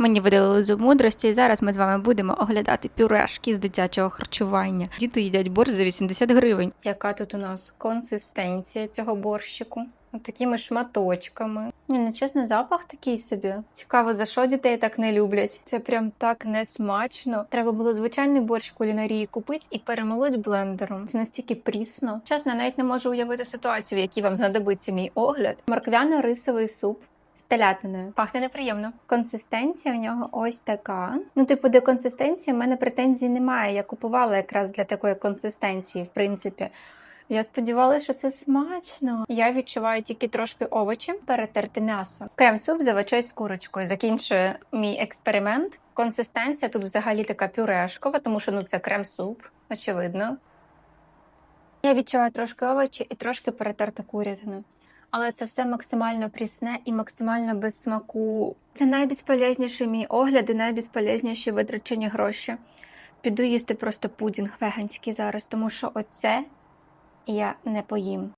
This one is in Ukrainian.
Мені видалили зуб мудрості, і зараз ми з вами будемо оглядати пюрешки з дитячого харчування. Діти їдять борщ за 80 гривень. Яка тут у нас консистенція цього борщику? От такими шматочками. Ні, ну чесно, запах такий собі. Цікаво, за що дітей так не люблять. Це прям так несмачно. Треба було звичайний борщ в кулінарії купити і перемолоть блендером. Це настільки прісно. Чесно, навіть не можу уявити ситуацію, в якій вам знадобиться мій огляд. Морквяно-рисовий суп. З телятиною. Пахне неприємно. Консистенція у нього ось така. Ну, типу, до консистенції в мене претензій немає. Я купувала якраз для такої консистенції, в принципі. Я сподівалася, що це смачно. Я відчуваю тільки трошки овочі, перетерте м'ясо. Крем-суп завачай з курочкою. Закінчує мій експеримент. Консистенція тут взагалі така пюрешкова, тому що ну це крем-суп, очевидно. Я відчуваю трошки овочі і трошки перетерта курятину. Але це все максимально прісне і максимально без смаку. Це найбезполезніші мій огляд і найбезполезніші витрачені гроші. Піду їсти просто пудінг веганський зараз, тому що оце я не поїм.